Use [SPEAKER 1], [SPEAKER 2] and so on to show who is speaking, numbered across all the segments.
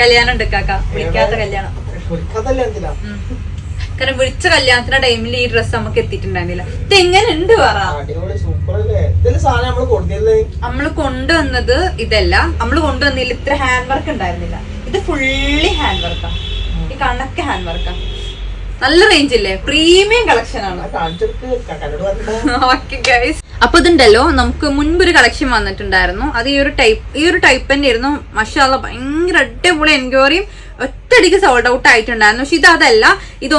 [SPEAKER 1] കല്യാണം ഉണ്ട് കാക്ക. വിളിക്കാത്ത കല്യാണം. കാരണം വിളിച്ച കല്യാണത്തിന്റെ ടൈമിൽ ഈ ഡ്രസ് നമുക്ക് എത്തിയിട്ടുണ്ടായിരുന്നില്ല. ഇത് എങ്ങനെ ഉണ്ട് പറ നമ്മൾ കൊണ്ടുവന്നത്? ഇതല്ല. നമ്മൾ കൊണ്ടുവന്നില്ല ഇത്ര ഹാൻഡ് വർക്ക് ഉണ്ടായിരുന്നില്ല. ഇത് ഫുള്ളി ഹാൻഡ് വർക്കാ ഈ കണക്ക് ഹാൻഡ് വർക്കാ നല്ല റേഞ്ച് ഇല്ലേ? പ്രീമിയം കളക്ഷൻ ആണ്. ഓക്കെ ഗൈസ് അപ്പൊ ഇതുണ്ടല്ലോ നമുക്ക് മുൻപ് ഒരു കളക്ഷൻ വന്നിട്ടുണ്ടായിരുന്നു. അത് ഈ ഒരു ടൈപ്പ് ഈ ഒരു ടൈപ്പ് തന്നെ ആയിരുന്നു. മഷാല ഭയങ്കര അടിപൊളി എൻക്വയറിയും ഒറ്റയടിക്ക് സോൾഡ് ഔട്ട് ആയിട്ടുണ്ടായിരുന്നു. പക്ഷെ ഇത് അതല്ല ഇത്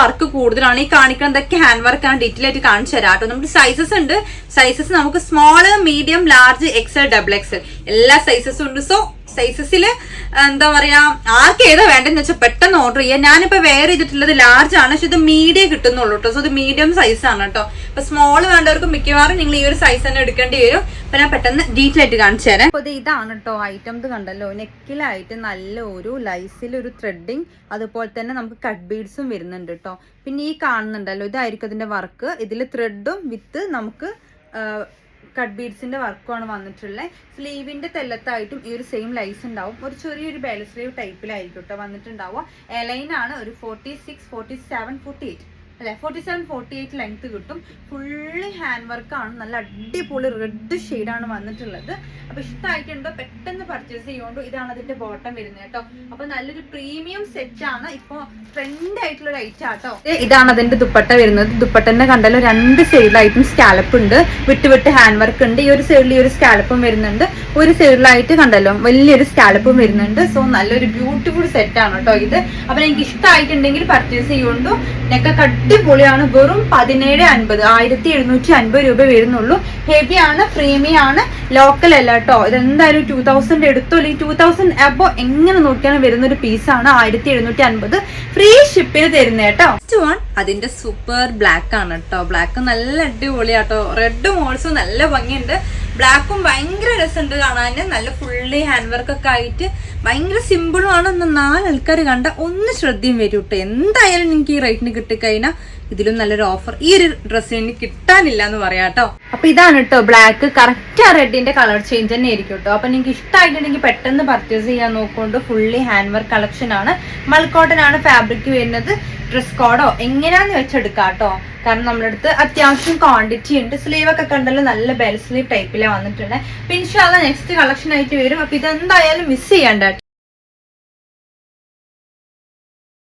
[SPEAKER 1] വർക്ക് കൂടുതലാണ്. ഈ കാണിക്കുന്നതൊക്കെ ഹാൻഡ് വർക്കാണ് ഡീറ്റെയിൽ ആയിട്ട് കാണിച്ചു തരാം കേട്ടോ. നമുക്ക് സൈസസ് ഉണ്ട്. സൈസസ് നമുക്ക് small medium large XL double XL എല്ലാ സൈസസും ഉണ്ട്. സോ സൈസസിൽ എന്താ പറയാ ആർക്ക് ഏതാ വേണ്ടെന്ന് വെച്ചാൽ പെട്ടെന്ന് ഓർഡർ ചെയ്യാം. ഞാനിപ്പോ വേറെ ചെയ്തിട്ടുള്ളത് ലാർജ് ആണ് പക്ഷെ ഇത് മീഡിയം കിട്ടുന്നുള്ളൂ കേട്ടോ സോ ഇത് മീഡിയം സൈസ് ആണ് കേട്ടോ അപ്പൊ സ്മോൾ വേണ്ടവർക്ക് മിക്കവാറും നിങ്ങൾ ഈ ഒരു സൈസ് തന്നെ എടുക്കേണ്ടി വരും. അപ്പൊ ഞാൻ പെട്ടെന്ന് ഡീറ്റെയിൽ ആയിട്ട് കാണിച്ചു തരാം. അപ്പൊ ഇത് ഇതാണ് കേട്ടോ ഐറ്റം ഇത് കണ്ടല്ലോ. നെക്കിലായിട്ട് നല്ല ഒരു ലൈസിൽ ഒരു ത്രെഡിങ് അതുപോലെ തന്നെ നമുക്ക് കട്ട് ബീഡ്സും വരുന്നുണ്ട് കേട്ടോ പിന്നെ ഈ കാണുന്നുണ്ടല്ലോ ഇതായിരിക്കും അതിന്റെ വർക്ക് ഇതിൽ ത്രെഡും വിത്ത് നമുക്ക് കട്ട് ബീഡ്സിന്റെ വർക്കുമാണ് വന്നിട്ടുള്ളത് സ്ലീവിന്റെ തെല്ലത്തായിട്ടും ഈ ഒരു സെയിം ലൈസ് ഉണ്ടാവും. ഒരു ചെറിയൊരു ബെൽ സ്ലീവ് ടൈപ്പിലായിരിക്കും കേട്ടോ വന്നിട്ടുണ്ടാവുക. എലൈൻ ആണ് ഒരു forty six forty seven forty eight അല്ലെ? Forty seven forty eight length കിട്ടും. ഫുള്ളി ഹാൻഡ് വർക്കാണ് നല്ല അടിപൊളി റെഡ് ഷെയ്ഡാണ് വന്നിട്ടുള്ളത്. അപ്പൊ ഇഷ്ടമായിട്ടുണ്ടോ പെട്ടെന്ന് പർച്ചേസ് ചെയ്യുമ്പോൾ ഇതാണ് അതിന്റെ ബോട്ടം വരുന്നത് കേട്ടോ. അപ്പൊ നല്ലൊരു പ്രീമിയം സെറ്റ് ആണ്. ഇപ്പൊ ട്രെൻഡ് ആയിട്ടുള്ള ഒരു ഐറ്റം ആട്ടോ. ഇതാണ് അതിന്റെ ദുപ്പട്ട വരുന്നത്. ദുപ്പട്ടന്റെ കണ്ടല്ലോ രണ്ട് സൈഡിലായിട്ടും സ്കാലപ്പ് ഉണ്ട്. വിട്ട് വിട്ട് ഹാൻഡ് വർക്ക് ഉണ്ട്. ഈ ഒരു സൈഡിൽ ഈ ഒരു സ്കാലപ്പും വരുന്നുണ്ട്. ഒരു സൈഡിലായിട്ട് കണ്ടല്ലോ വലിയൊരു സ്കാലപ്പും വരുന്നുണ്ട്. സോ നല്ലൊരു ബ്യൂട്ടിഫുൾ സെറ്റ് ആണ് കേട്ടോ ഇത്. അപ്പൊ എനിക്ക് ഇഷ്ടമായിട്ടുണ്ടെങ്കിൽ പർച്ചേസ് ചെയ്യുകൊണ്ടു നെക്കൊക്കെ അടിപൊളിയാണ്. വെറും പതിനേഴ് അൻപത് ആയിരത്തി എഴുന്നൂറ്റി അൻപത് രൂപ വരുന്നുള്ളൂ. ഹെവി ആണ് ലോക്കൽ അല്ല കേട്ടോ. ഇതെന്തായാലും ടൂ തൗസൻഡ് എടുത്തോ അല്ലെങ്കിൽ ടൂ തൗസൻഡ് അബോ എങ്ങനെ നോക്കിയാലും വരുന്ന ഒരു പീസാണ് ആയിരത്തി എഴുന്നൂറ്റി അൻപത് ഫ്രീ ഷിപ്പിന് തരുന്നത് കേട്ടോ വൺ അതിന്റെ സൂപ്പർ ബ്ലാക്ക് ആണ് കേട്ടോ ബ്ലാക്ക് നല്ല അടിപൊളിയാട്ടോ. റെഡും ഓൾസോ നല്ല ഭംഗിയുണ്ട്. ബ്ലാക്കും ഭയങ്കര രസമുണ്ട് കാണാൻ നല്ല ഫുള്ളി ഹാൻഡ് വർക്ക് ഒക്കെ ആയിട്ട്. ഭയങ്കര സിമ്പിളും ആണ്. എന്ന് നാലാൾക്കാർ കണ്ട ഒന്ന് ശ്രദ്ധയും വരും കേട്ടോ എന്തായാലും നിങ്ങൾക്ക് ഈ റേറ്റിന് കിട്ടിക്കഴിഞ്ഞാൽ ഇതിലും നല്ലൊരു ഓഫർ ഈ ഒരു ഡ്രസ്സിന് കിട്ടാനില്ല എന്ന് പറയാം കേട്ടോ അപ്പൊ ഇതാണ് കേട്ടോ ബ്ലാക്ക് കറക്റ്റ് ആ റെഡിന്റെ കളർ ചേഞ്ച് തന്നെ ആയിരിക്കും കേട്ടോ അപ്പൊ നിങ്ങൾക്ക് ഇഷ്ടമായിട്ടുണ്ടെങ്കിൽ പെട്ടെന്ന് പർച്ചേസ് ചെയ്യാൻ നോക്കുകൊണ്ട് ഫുള്ളി ഹാൻഡ് വർക്ക് കളക്ഷൻ ആണ് മൾക്കോട്ടൻ ആണ് ഫാബ്രിക് വരുന്നത്. ഡ്രസ് കോഡോ എങ്ങനെയാന്ന് വെച്ചെടുക്കാം കേട്ടോ കാരണം നമ്മുടെ അടുത്ത് അത്യാവശ്യം ക്വാണ്ടിറ്റി ഉണ്ട്. സ്ലീവ് ഒക്കെ കണ്ടല്ലോ നല്ല ബെൽ സ്ലീവ് ടൈപ്പിലാണ് വന്നിട്ടുണ്ട് പിന്നെ നെക്സ്റ്റ് കളക്ഷൻ ആയിട്ട് വരും. അപ്പൊ ഇതെന്തായാലും മിസ് ചെയ്യണ്ട.